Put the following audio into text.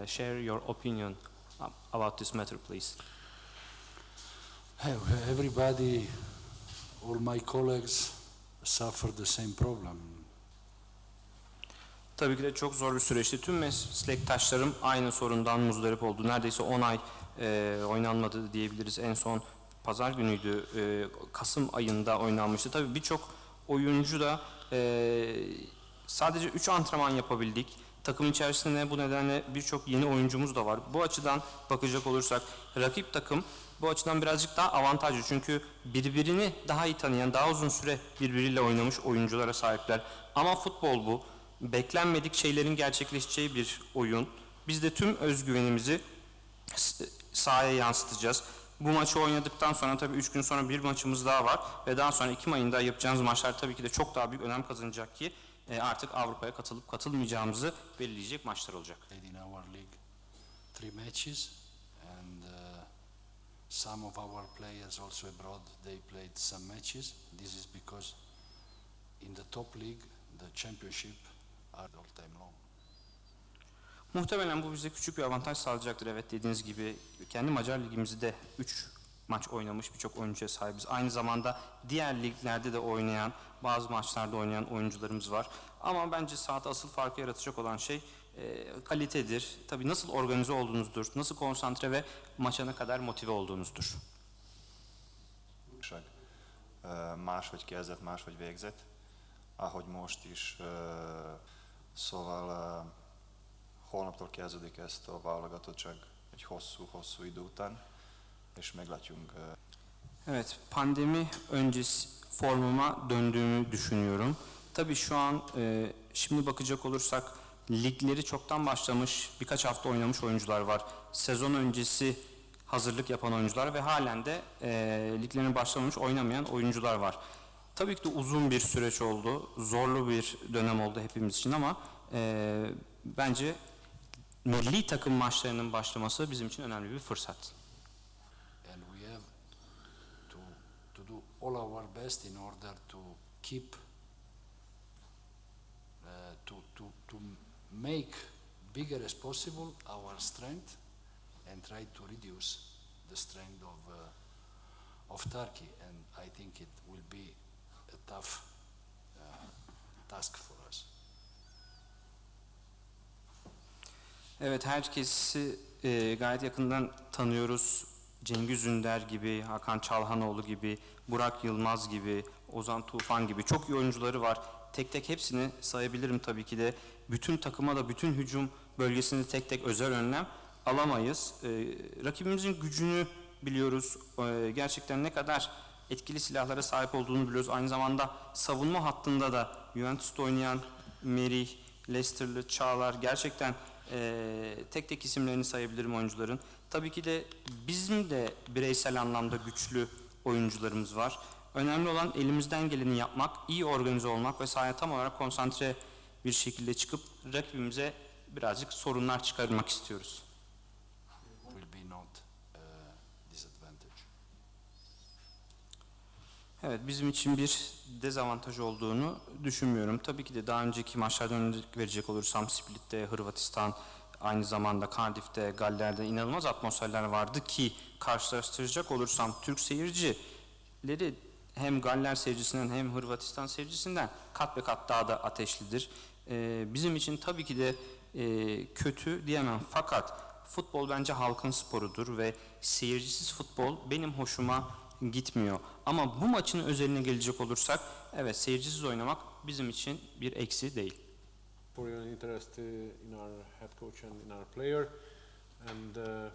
uh, share your opinion um, about this matter, please. Everybody, all my colleagues suffer the same problem. Tabii ki de çok zor bir süreçti. Tüm meslektaşlarım aynı sorundan muzdarip oldu. Neredeyse 10 ay e, oynanmadı diyebiliriz. En son pazar günüydü. E, Kasım ayında oynanmıştı. Tabii birçok oyuncu da e, sadece 3 antrenman yapabildik. Takım içerisinde bu nedenle birçok yeni oyuncumuz da var. Bu açıdan bakacak olursak rakip takım bu açıdan birazcık daha avantajlı. Çünkü birbirini daha iyi tanıyan, daha uzun süre birbiriyle oynamış oyunculara sahipler. Ama futbol bu. Beklenmedik şeylerin gerçekleşeceği bir oyun. Biz de tüm özgüvenimizi sahaya yansıtacağız. Bu maçı oynadıktan sonra tabii 3 gün sonra bir maçımız daha var ve daha sonra Ekim ayında yapacağımız maçlar tabii ki de çok daha büyük önem kazanacak ki e, artık Avrupa'ya katılıp katılmayacağımızı belirleyecek maçlar olacak. İn our league three matches, and uh, some of our players also abroad they played some matches. This is because in the top league, the championship are all time long. Muhtemelen bu bize küçük bir avantaj sağlayacaktır. Evet dediğiniz gibi kendi Macar ligimizde 3 maç oynamış birçok oyuncuya sahibiz. Aynı zamanda diğer liglerde de oynayan, bazı maçlarda oynayan oyuncularımız var. Ama bence sahada asıl farkı yaratacak olan şey e, kalitedir. Tabii nasıl organize olduğunuzdur, nasıl konsantre ve maça ne kadar motive olduğunuzdur. ö, máshogy kezdett, máshogy végzett, ahogy most is. ö, Szóval ö, holnaptól kezdődik ezt a válogatottság egy hosszú-hosszú idő után, meglátjunk ö, Evet, pandemi öncesi formuma döndüğümü düşünüyorum. Tabii şu an e, şimdi bakacak olursak ligleri çoktan başlamış, birkaç hafta oynamış oyuncular var. Sezon öncesi hazırlık yapan oyuncular ve halen de e, liglerine başlamamış oynamayan oyuncular var. Tabii ki de uzun bir süreç oldu, zorlu bir dönem oldu hepimiz için ama e, bence milli takım maçlarının başlaması bizim için önemli bir fırsat. All our best in order to keep uh, to to to make bigger as possible our strength and try to reduce the strength of uh, of Turkey and I think it will be a tough uh, task for us. Evet herkesi e, gayet yakından tanıyoruz. Cengiz Ünder gibi, Hakan Çalhanoğlu gibi, Burak Yılmaz gibi, Ozan Tufan gibi çok iyi oyuncuları var. Tek tek hepsini sayabilirim tabii ki de. Bütün takıma da bütün hücum bölgesini tek tek özel önlem alamayız. E, rakibimizin gücünü biliyoruz. E, gerçekten ne kadar etkili silahlara sahip olduğunu biliyoruz. Aynı zamanda savunma hattında da Juventus'ta oynayan Merih, Leicester'lı Çağlar gerçekten eee, tek tek isimlerini sayabilirim oyuncuların. Tabii ki de bizim de bireysel anlamda güçlü oyuncularımız var. Önemli olan elimizden geleni yapmak, iyi organize olmak ve sahaya tam olarak konsantre bir şekilde çıkıp rakibimize birazcık sorunlar çıkarmak istiyoruz. Will be not uh, disadvantage. Evet bizim için bir dezavantaj olduğunu düşünmüyorum. Tabii ki de daha önceki maçlardan örnek verecek olursam Split'te, Hırvatistan, aynı zamanda Cardiff'te, Galler'de inanılmaz atmosferler vardı ki karşılaştıracak olursam Türk seyircileri hem Galler seyircisinden hem Hırvatistan seyircisinden kat be kat daha da ateşlidir. Ee, bizim için tabii ki de e, kötü diyemem fakat futbol bence halkın sporudur ve seyircisiz futbol benim hoşuma gitmiyor. Ama bu maçın özeline gelecek olursak evet seyircisiz oynamak bizim için bir eksi değil. for your interest in our head coach and in our player. And uh,